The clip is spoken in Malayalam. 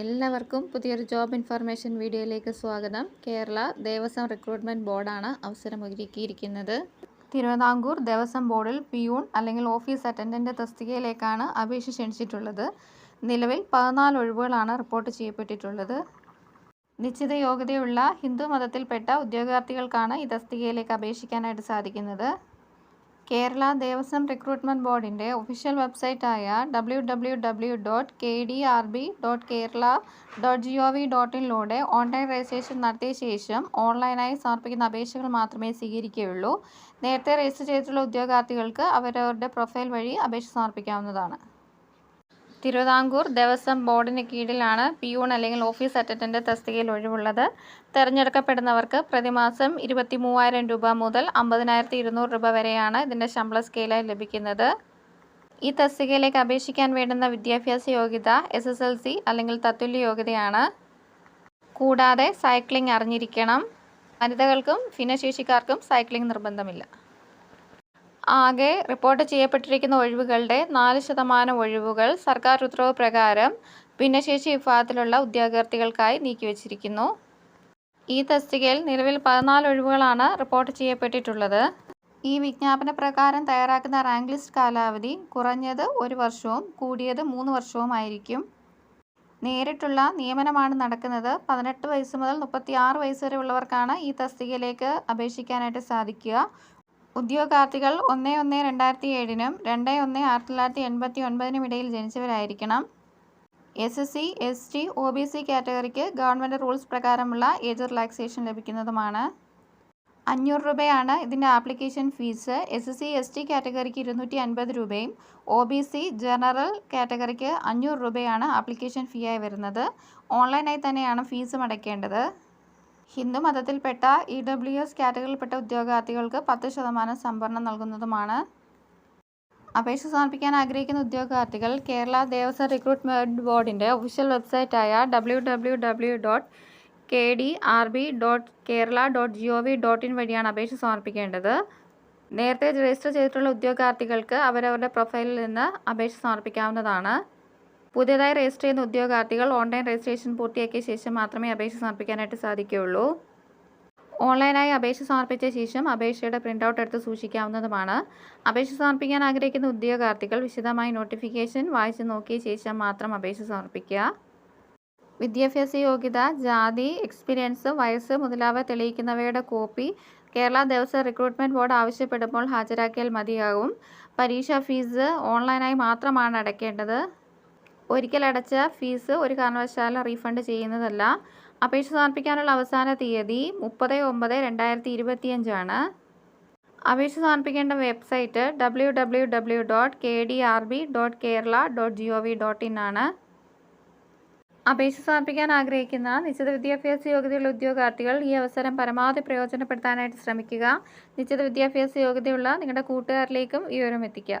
എല്ലാവർക്കും പുതിയൊരു ജോബ് ഇൻഫർമേഷൻ വീഡിയോയിലേക്ക് സ്വാഗതം. കേരള ദേവസ്വം റിക്രൂട്ട്മെന്റ് ബോർഡാണ് അവസരം ഒരുക്കിയിരിക്കുന്നത് തിരുവിതാംകൂർ ദേവസ്വം ബോർഡിൽ പിയൂൺ അല്ലെങ്കിൽ ഓഫീസ് അറ്റൻഡന്റ് തസ്തികയിലേക്കാണ് അപേക്ഷ ക്ഷണിച്ചിട്ടുള്ളത്. നിലവിൽ പതിനാല് ഒഴിവുകളാണ് റിപ്പോർട്ട് ചെയ്യപ്പെട്ടിട്ടുള്ളത്. നിശ്ചിത യോഗ്യതയുള്ള ഹിന്ദു മതത്തിൽപ്പെട്ട ഉദ്യോഗാർത്ഥികൾക്കാണ് ഈ തസ്തികയിലേക്ക് അപേക്ഷിക്കാനായിട്ട് സാധിക്കുന്നത്. കേരള ദേവസ്വം റിക്രൂട്ട്മെന്റ് ബോർഡിന്റെ official വെബ്സൈറ്റായ W W W dot K D R B dot Kerala dot G O V dot online registration നടത്തിയ ശേഷം ഓൺലൈനായി സമർപ്പിക്കുന്ന അപേക്ഷകൾ മാത്രമേ സ്വീകരിക്കുകയുള്ളൂ. നേരത്തെ രജിസ്റ്റർ ചെയ്തിട്ടുള്ള ഉദ്യോഗാർത്ഥികൾക്ക് അവരവരുടെ പ്രൊഫൈൽ വഴി അപേക്ഷ സമർപ്പിക്കാവുന്നതാണ്. തിരുവിതാംകൂർ ദേവസ്വം ബോർഡിന് കീഴിലാണ് പിയൂൺ അല്ലെങ്കിൽ ഓഫീസ് അറ്റൻഡന്റ് തസ്തികയിൽ ഒഴിവുള്ളത്. തിരഞ്ഞെടുക്കപ്പെടുന്നവർക്ക് പ്രതിമാസം ഇരുപത്തി മൂവായിരം രൂപ മുതൽ അമ്പതിനായിരത്തി ഇരുന്നൂറ് രൂപ വരെയാണ് ഇതിന്റെ ശമ്പള സ്കെയിലായി ലഭിക്കുന്നത്. ഈ തസ്തികയിലേക്ക് അപേക്ഷിക്കാൻ വേണ്ടുന്ന വിദ്യാഭ്യാസ യോഗ്യത എസ് എസ് എൽ സി അല്ലെങ്കിൽ തത്തുല്യ യോഗ്യതയാണ്. കൂടാതെ സൈക്ലിംഗ് അറിഞ്ഞിരിക്കണം. വനിതകൾക്കും ഭിന്നശേഷിക്കാർക്കും സൈക്ലിംഗ് നിർബന്ധമില്ല. ആകെ റിപ്പോർട്ട് ചെയ്യപ്പെട്ടിരിക്കുന്ന ഒഴിവുകളുടെ നാല് ശതമാനം ഒഴിവുകൾ സർക്കാർ ഉത്തരവ് പ്രകാരം ഭിന്നശേഷി വിഭാഗത്തിലുള്ള ഉദ്യോഗാർത്ഥികൾക്കായി നീക്കിവച്ചിരിക്കുന്നു. ഈ തസ്തികയിൽ നിലവിൽ പതിനാല് ഒഴിവുകളാണ് റിപ്പോർട്ട് ചെയ്യപ്പെട്ടിട്ടുള്ളത്. ഈ വിജ്ഞാപന പ്രകാരം തയ്യാറാക്കുന്ന റാങ്ക് ലിസ്റ്റ് കാലാവധി കുറഞ്ഞത് ഒരു വർഷവും കൂടിയത് മൂന്ന് വർഷവുമായിരിക്കും നേരിട്ടുള്ള നിയമനമാണ് നടക്കുന്നത്. പതിനെട്ട് വയസ്സ് മുതൽ മുപ്പത്തി ആറ് വയസ്സ് വരെ ഉള്ളവർക്കാണ് ഈ തസ്തികയിലേക്ക് അപേക്ഷിക്കാനായിട്ട് സാധിക്കുക. ഉദ്യോഗാർത്ഥികൾ ഒന്ന് ഒന്ന് രണ്ടായിരത്തി ഏഴിനും രണ്ട് ഒന്ന് ആയിരത്തി തൊള്ളായിരത്തി എൺപത്തി ഒൻപതിനും ഇടയിൽ ജനിച്ചവരായിരിക്കണം. S S C S T O B C കാറ്റഗറിക്ക് government rules പ്രകാരമുള്ള ഏജ് റിലാക്സേഷൻ ലഭിക്കുന്നതുമാണ്. അഞ്ഞൂറ് രൂപയാണ് ഇതിന്റെ application fees. S S C S T കാറ്റഗറിക്ക് ഇരുന്നൂറ്റി അൻപത് രൂപയും ഒ ബി സി ജനറൽ കാറ്റഗറിക്ക് അഞ്ഞൂറ് രൂപയാണ് ആപ്ലിക്കേഷൻ ഫീ ആയി വരുന്നത്. ഓൺലൈനായി തന്നെയാണ് ഫീസും അടയ്ക്കേണ്ടത്. ഹിന്ദു മതത്തിൽപ്പെട്ട ഇ ഡബ്ല്യു എസ് കാറ്റഗറിയിൽപ്പെട്ട ഉദ്യോഗാർത്ഥികൾക്ക് പത്ത് ശതമാനം സംവരണം നൽകുന്നതുമാണ്. അപേക്ഷ സമർപ്പിക്കാൻ ആഗ്രഹിക്കുന്ന ഉദ്യോഗാർത്ഥികൾ കേരള ദേവസ്വം റിക്രൂട്ട്മെന്റ് ബോർഡിന്റെ official വെബ്സൈറ്റായ W W W dot K D R B dot Kerala dot G O V dot in വഴിയാണ് അപേക്ഷ സമർപ്പിക്കേണ്ടത്. നേരത്തെ രജിസ്റ്റർ ചെയ്തിട്ടുള്ള ഉദ്യോഗാർത്ഥികൾക്ക് അവരവരുടെ പ്രൊഫൈലിൽ നിന്ന് അപേക്ഷ സമർപ്പിക്കാവുന്നതാണ്. പുതിയതായി രജിസ്റ്റർ ചെയ്യുന്ന ഉദ്യോഗാർത്ഥികൾ ഓൺലൈൻ രജിസ്ട്രേഷൻ പൂർത്തിയാക്കിയ ശേഷം മാത്രമേ അപേക്ഷ സമർപ്പിക്കാനായിട്ട് സാധിക്കുകയുള്ളൂ. ഓൺലൈനായി അപേക്ഷ സമർപ്പിച്ച ശേഷം അപേക്ഷയുടെ പ്രിന്റ് ഔട്ട് എടുത്ത് സൂക്ഷിക്കാവുന്നതുമാണ്. അപേക്ഷ സമർപ്പിക്കാൻ ആഗ്രഹിക്കുന്ന ഉദ്യോഗാർത്ഥികൾ വിശദമായി നോട്ടിഫിക്കേഷൻ വായിച്ചു നോക്കിയ ശേഷം മാത്രം അപേക്ഷ സമർപ്പിക്കുക. വിദ്യാഭ്യാസ യോഗ്യത ജാതി എക്സ്പീരിയൻസ് വയസ്സ് മുതലായവ തെളിയിക്കുന്നവയുടെ copy Kerala Devaswom recruitment board ആവശ്യപ്പെടുമ്പോൾ ഹാജരാക്കിയാൽ മതിയാകും. പരീക്ഷാ ഫീസ് ഓൺലൈനായി മാത്രമാണ് അടയ്ക്കേണ്ടത്. ഒരിക്കൽ അടച്ച ഫീസ് ഒരു കാരണവശാലും റീഫണ്ട് ചെയ്യുന്നതല്ല. അപേക്ഷ സമർപ്പിക്കാനുള്ള അവസാന തീയതി മുപ്പത് ഒമ്പത് രണ്ടായിരത്തി ഇരുപത്തിയഞ്ചാണ് അപേക്ഷ സമർപ്പിക്കേണ്ട website W W W dot K D R B dot Kerala dot G O V dot in ആണ്. അപേക്ഷ സമർപ്പിക്കാൻ ആഗ്രഹിക്കുന്ന നിശ്ചിത വിദ്യാഭ്യാസ യോഗ്യതയുള്ള ഉദ്യോഗാർത്ഥികൾ ഈ അവസരം പരമാവധി പ്രയോജനപ്പെടുത്താനായിട്ട് ശ്രമിക്കുക. നിശ്ചിത വിദ്യാഭ്യാസ യോഗ്യതയുള്ള നിങ്ങളുടെ കൂട്ടുകാരിലേക്കും ഈ വിവരം എത്തിക്കുക.